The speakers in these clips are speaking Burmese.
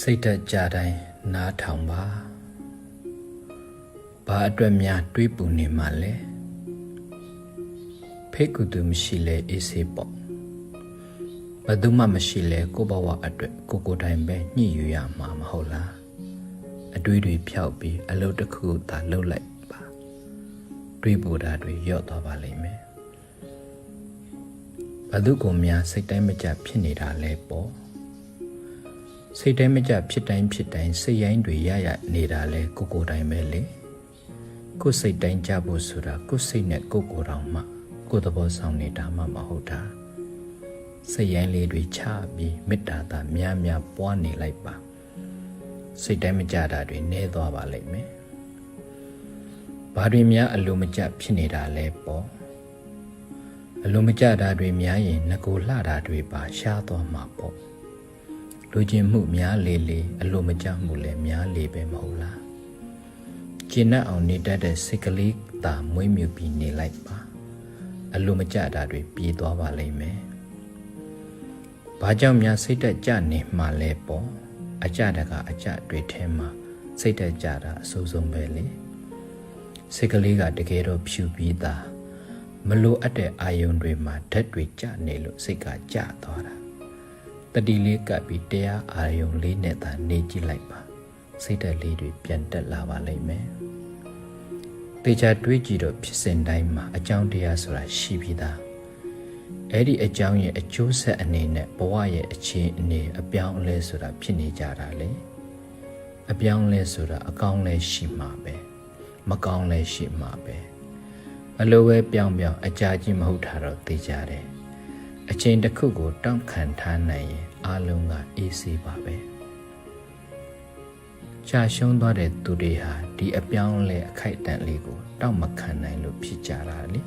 စိတ်သက်ကြတိုင်းနားထောင်ပါဘာအတွက်များတွေးပူနေမှလဲဖေကူသူမရှိလဲအေးစေးပေါ့ဘယ်သူမှမရှိလဲကိုယ့်ဘဝအတွက်ကိုကိုယ်တိုင်ပဲညှိယူရမှာမဟုတ်လားအတွေးတွေဖြောက်ပြီးအလုပ်တစ်ခုသာလုပ်လိုက်ပါတွေးပူတာတွေရော့သွားပါလိမ့်မယ်ဘယ်သူကများစိတ်တိုင်းမကြဖြစ်နေတာလဲပေါ့ စိတ်တိုင်းမကြဖြစ်တိုင်းဖြစ်တိုင်းစိတ်ရိုင်းတွေရရနေတာလဲကိုကိုယ်တိုင်ပဲလေကိုယ်စိတ်တိုင်းကြဖို့ဆိုတာကိုယ်စိတ်နဲ့ကိုယ်ကိုယ်တော်မှကိုယ်သဘောဆောင်နေတာမှမဟုတ်တာစိတ်ရိုင်းလေးတွေချပြီးမေတ္တာသာများများပွားနေလိုက်ပါစိတ်တိုင်းမကြတာတွေနည်းသွားပါလိမ့်မယ်ဘာတွေများအလိုမကျဖြစ်နေတာလဲပေါ့အလိုမကျတာတွေများရင်ငကိုလှတာတွေပါရှားသွားမှာပေါ့ လူချင်းမှုများလေလေအလိုမကျမှုလည်းများလေပဲမဟုတ်လားကျင့်တတ်အောင်နေတတ်တဲ့စိတ်ကလေးသာမွေးမြူပြီးနေလိုက်ပါအလိုမကျတာတွေပြေးသွားပါလိမ့်မယ်ဘာကြောင့်များစိတ်တက်ကြနေမှလဲပေါ့အကြတကအကြတွေထဲမှာစိတ်တက်ကြတာအဆိုးဆုံးပဲလေစိတ်ကလေးကတကယ်တော့ဖြူပြီးသားမလိုအပ်တဲ့အာယုံတွေမှာဓာတ်တွေကြနေလို့စိတ်ကကြသွားတာ တတိလေးကပ်ပြီးတရားအာယုံလေးနဲ့သာနေကြည့်လိုက်ပါစိတ်သက်လေးတွေပြန်တက်လာပါလိမ့်မယ်တေချာတွေးကြည့်တော့ဖြစ်စဉ်တိုင်းမှာအကြောင်းတရားဆိုတာရှိပြီးသားအဲ့ဒီအကြောင်းရဲ့အကျိုးဆက်အနေနဲ့ဘဝရဲ့အခြေအနေအပြောင်းအလဲဆိုတာဖြစ်နေကြတာလေအပြောင်းအလဲဆိုတာအကောင်းလဲရှိမှာပဲမကောင်းလဲရှိမှာပဲအလိုပဲပြောင်းပြောင်းအကြာကြီးမဟုတ်တာတော့သိကြတယ် အချိန်တစ်ခုကိုတောင့်ခံထားနိုင်ရင်အလုံးကအေးဆေးပါပဲကြာရှုံးသွားတဲ့သူတွေဟာဒီအပြောင်းအလဲအခိုက်အတန့်လေးကိုတောင့်မခံနိုင်လို့ဖြစ်ကြတာလေ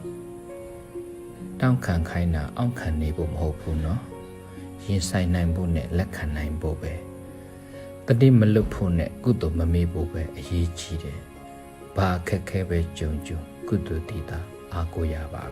တောင့်ခံခိုင်းတာအောင့်ခံနေဖို့မဟုတ်ဘူးနော်ရင်ဆိုင်နိုင်ဖို့နဲ့လက်ခံနိုင်ဖို့ပဲတတိမလွတ်ဖို့နဲ့ကုသိုလ်မမေ့ဖို့ပဲအရေးကြီးတယ်ဘာအခက်ခဲပဲကြုံကြုံကုသိုလ်တည်တာအားကိုးရပါ